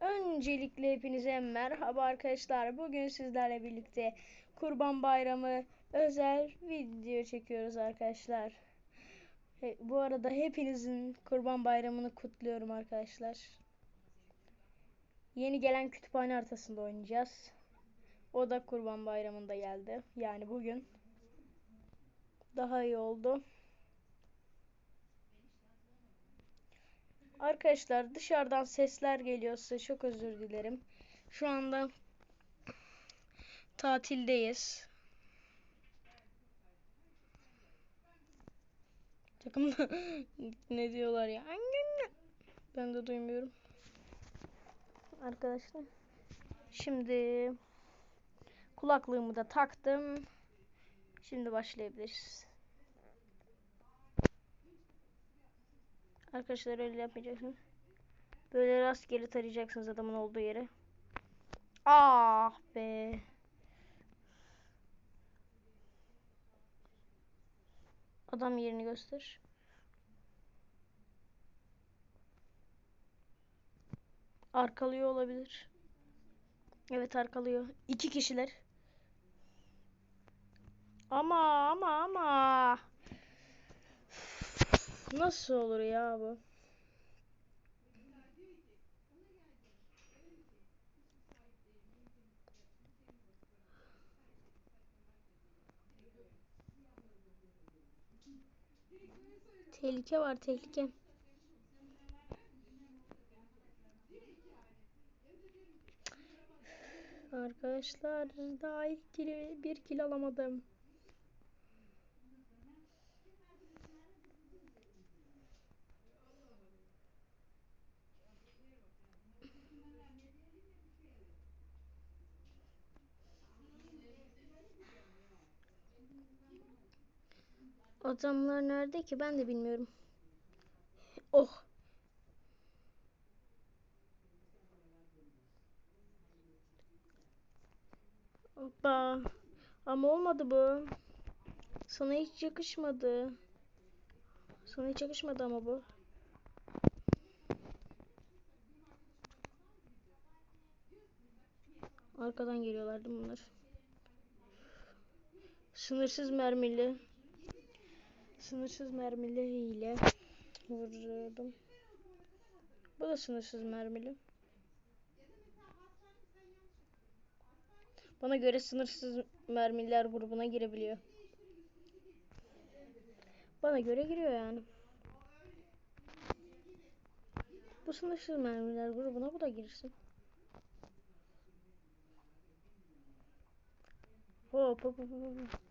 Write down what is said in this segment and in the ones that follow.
Öncelikle hepinize merhaba arkadaşlar. Bugün sizlerle birlikte Kurban Bayramı özel video çekiyoruz arkadaşlar. He- bu arada hepinizin Kurban Bayramını kutluyorum arkadaşlar. Yeni gelen kütüphane haritasında oynayacağız. O da Kurban Bayramı'nda geldi. Yani bugün. Daha iyi oldu. Arkadaşlar dışarıdan sesler geliyorsa çok özür dilerim. Şu anda tatildeyiz. Takımda ne diyorlar ya? Ben de duymuyorum. Arkadaşlar. Şimdi kulaklığımı da taktım. Şimdi başlayabiliriz. Arkadaşlar öyle yapmayacaksınız. Böyle rastgele tarayacaksınız adamın olduğu yere. Ah be. Adam yerini göster. Arkalıyor olabilir. Evet arkalıyor. İki kişiler. Ama ama ama. Nasıl olur ya bu? Tehlike var tehlike. Arkadaşlar daha bir kil alamadım. Adamlar nerede ki ben de bilmiyorum. Oh. Hoppa. Ama olmadı bu. Sana hiç yakışmadı. Sana hiç yakışmadı ama bu. Arkadan geliyorlardı bunlar. Sınırsız mermili. Sınırsız mermili ile vurdum. Bu da sınırsız mermili. Bana göre sınırsız mermiler grubuna girebiliyor. Bana göre giriyor yani. Bu sınırsız mermiler grubuna bu da girsin. Hop hop hop hop.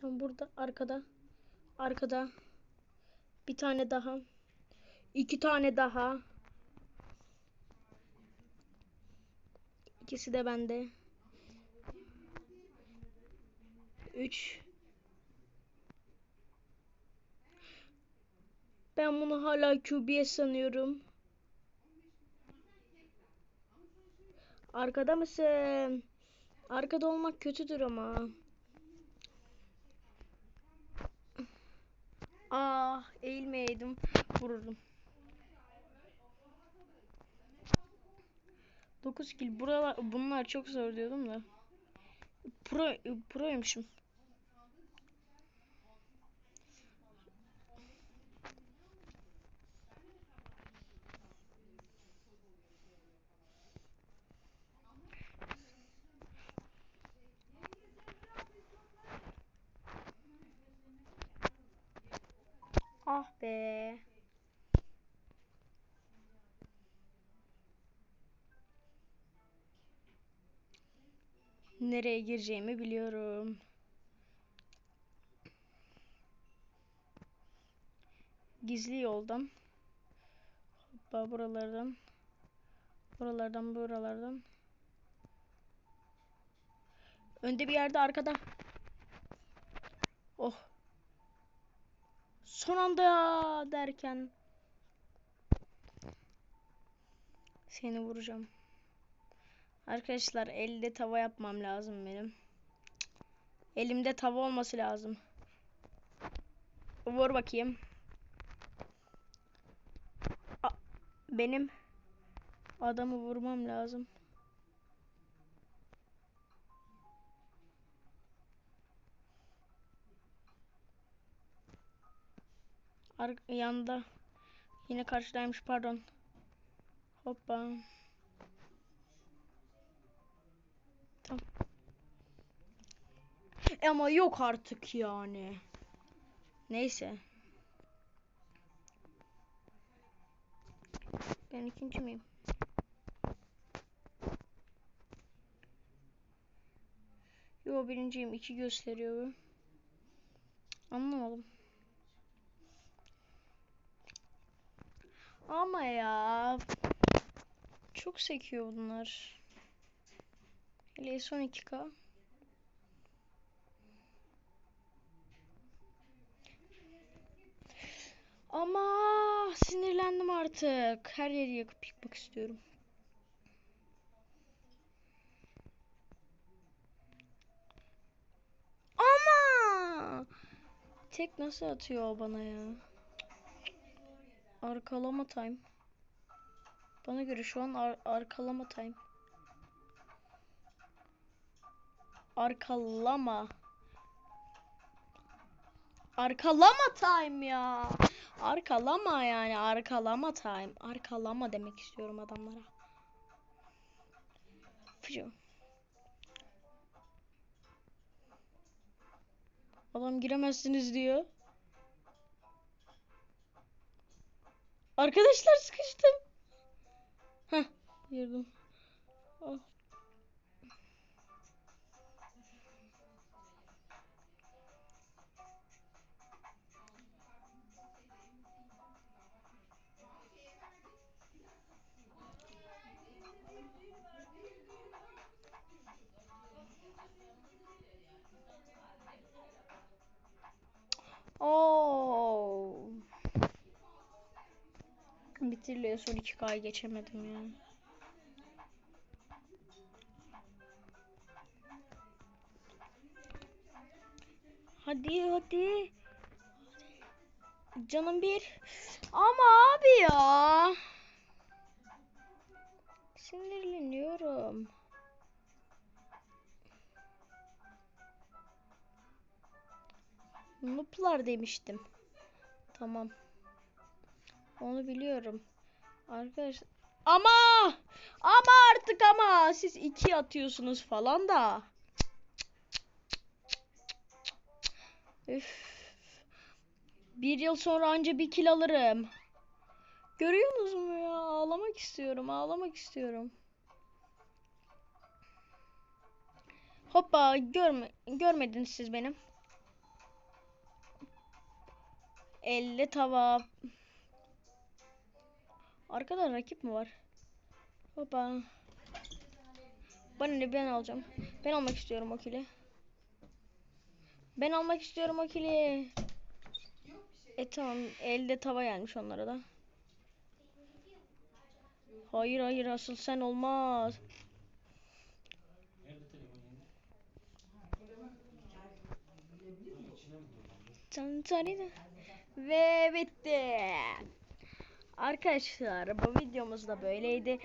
Tam burada arkada. Arkada. Bir tane daha. İki tane daha. İkisi de bende. Üç. Ben bunu hala QBS sanıyorum. Arkada mısın? Arkada olmak kötüdür ama. Ah eğilmeyeydim vururdum. 9 kill. Buralar bunlar çok zor diyordum da. Pro proymuşum. Ah be. Nereye gireceğimi biliyorum. Gizli yoldan. Hoppa buralardan. Buralardan buralardan. Önde bir yerde arkada. Oh. Son anda derken seni vuracağım. Arkadaşlar elde tava yapmam lazım benim. Elimde tava olması lazım. Vur bakayım. A- benim adamı vurmam lazım. Ar yanda yine karşıdaymış pardon. Hoppa. Tamam. E ama yok artık yani. Neyse. Ben ikinci miyim? Yo birinciyim. iki gösteriyor bu. Anlamadım. Ama ya. Çok sekiyor bunlar. Hele son 2K. Ama sinirlendim artık. Her yeri yakıp yıkmak istiyorum. Ama tek nasıl atıyor bana ya? Arkalama time. Bana göre şu an ar- arkalama time. Arkalama. Arkalama time ya. Arkalama yani arkalama time. Arkalama demek istiyorum adamlara. Fıcı. Adam giremezsiniz diyor. Arkadaşlar sıkıştım. Heh girdim. Oh. Oo. Bitiriliyor son 2K'yı geçemedim ya. Hadi hadi. Canım bir. Ama abi ya. Sinirleniyorum. Nuplar demiştim. Tamam. Onu biliyorum. Arkadaşlar. Ama! Ama artık ama siz iki atıyorsunuz falan da. Üf. Bir yıl sonra anca bir kil alırım. Görüyorsunuz mu ya? Ağlamak istiyorum. Ağlamak istiyorum. Hoppa görme görmediniz siz benim. Elle tava. Arkada rakip mi var? Hoppa. Bana ne ben alacağım. Ben almak istiyorum o kili. Ben almak istiyorum o kili. E tamam elde tava gelmiş onlara da. Hayır hayır asıl sen olmaz. Can canina. Ve bitti. Arkadaşlar bu videomuz da böyleydi.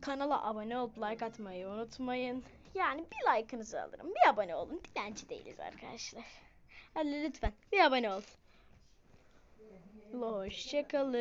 Kanala abone olup like atmayı unutmayın. Yani bir like'ınızı alırım. Bir abone olun. Dilenci değiliz arkadaşlar. Hadi lütfen bir abone ol. Hoşçakalın.